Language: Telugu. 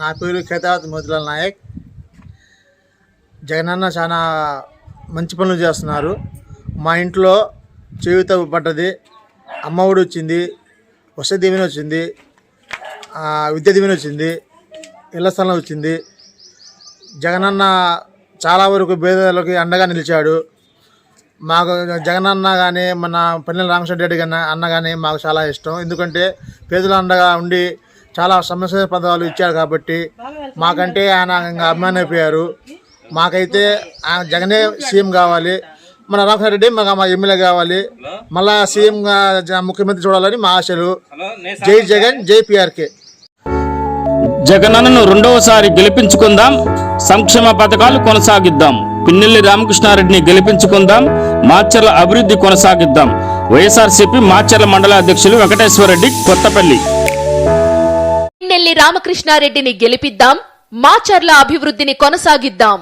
నా పేరు ఖేతావత్ మోతిలాల్ నాయక్. జగనన్న చాలా మంచి పనులు చేస్తున్నారు. మా ఇంట్లో చేయుత పడ్డది అమ్మఒడి వచ్చింది వసతి దీవెన వచ్చింది విద్య దీవెన వచ్చింది ఇళ్ళ స్థలం వచ్చింది. జగనన్న చాలా వరకు పేదలకు అండగా నిలిచాడు. మాకు జగనన్న కానీ మన పన్నెల రామచంద్ర రెడ్డి అన్న కానీ మాకు చాలా ఇష్టం. ఎందుకంటే పేదల అండగా ఉండి చాలా సమస్య పదాలు ఇచ్చారు కాబట్టి మాకంటే ఆయన ఇంకా అభిమాని అయిపోయారు మాకైతే ఆయన జగనే సీఎం కావాలి. మన రామకృష్ణ రెడ్డి మాకు మా ఎమ్మెల్యే కావాలి. మళ్ళా సీఎంగా జ- ముఖ్యమంత్రి చూడాలని మా ఆశలు. జై జగన్ జై పిఆర్కే. జగనన్నను రెండవసారి గెలిపించుకుందాం. సంక్షేమ పథకాలు కొనసాగిద్దాం. పిన్నెల్లి రామకృష్ణారెడ్డిని గెలిపించుకుందాం. మాచర్ల అభివృద్ధి కొనసాగిద్దాం. వైఎస్ఆర్సీపీ మాచర్ల మండల అధ్యక్షులు వెంకటేశ్వరరెడ్డి కొత్తపల్లి. నెల్లి రామకృష్ణారెడ్డిని గెలిపిద్దాం. మాచర్ల అభివృద్ధిని కొనసాగిద్దాం.